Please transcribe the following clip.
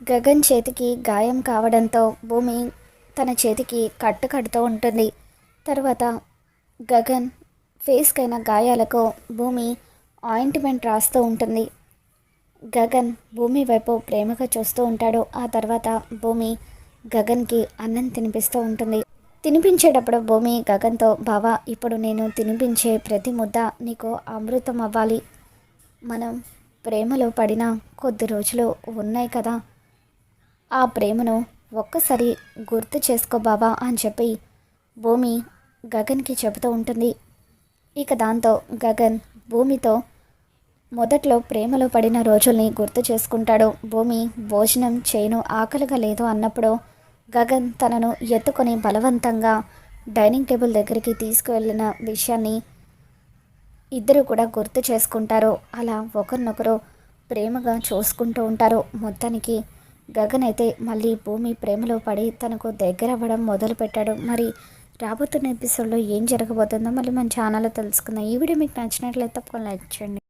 గగన్ చేతికి గాయం కావడంతో భూమి తన చేతికి కట్టు కడుతూ ఉంటుంది. తర్వాత గగన్ ఫేస్కైన గాయాలకు భూమి ఆయింట్మెంట్ రాస్తూ ఉంటుంది. గగన్ భూమి వైపు ప్రేమగా చూస్తూ ఉంటాడు. ఆ తర్వాత భూమి గగన్కి అన్నం తినిపిస్తూ ఉంటుంది. తినిపించేటప్పుడు భూమి గగన్తో బావా ఇప్పుడు నేను తినిపించే ప్రతి ముద్ద నీకు అమృతం అవ్వాలి మనం ప్రేమలో పడిన కొద్ది రోజులు ఉన్నాయి కదా. ఆ ప్రేమను ఒక్కసారి గుర్తు చేసుకో బాబా అని చెప్పి భూమి గగన్కి చెబుతూ ఉంటుంది. ఇక దాంతో గగన్ భూమితో మొదట్లో ప్రేమలో పడిన రోజుల్ని గుర్తు చేసుకుంటాడు. భూమి భోజనం చేయను ఆకలిగా లేదు అన్నప్పుడు గగన్ తనను ఎత్తుకొని బలవంతంగా డైనింగ్ టేబుల్ దగ్గరికి తీసుకువెళ్ళిన విషయాన్ని ఇద్దరు కూడా గుర్తు చేసుకుంటారు. అలా ఒకరినొకరు ప్రేమగా చూసుకుంటూ ఉంటారు. మొత్తానికి గగన్ అయితే మళ్ళీ భూమి ప్రేమలో పడి తనకు దగ్గర అవ్వడం మొదలుపెట్టాడు. మరి రాబోతున్న ఎపిసోడ్లో ఏం జరగబోతుందో మళ్ళీ మన ఛానల్లో తెలుసుకుందాం. ఈ వీడియో మీకు నచ్చినట్లయితే తప్పకుండా లైక్ చేయండి.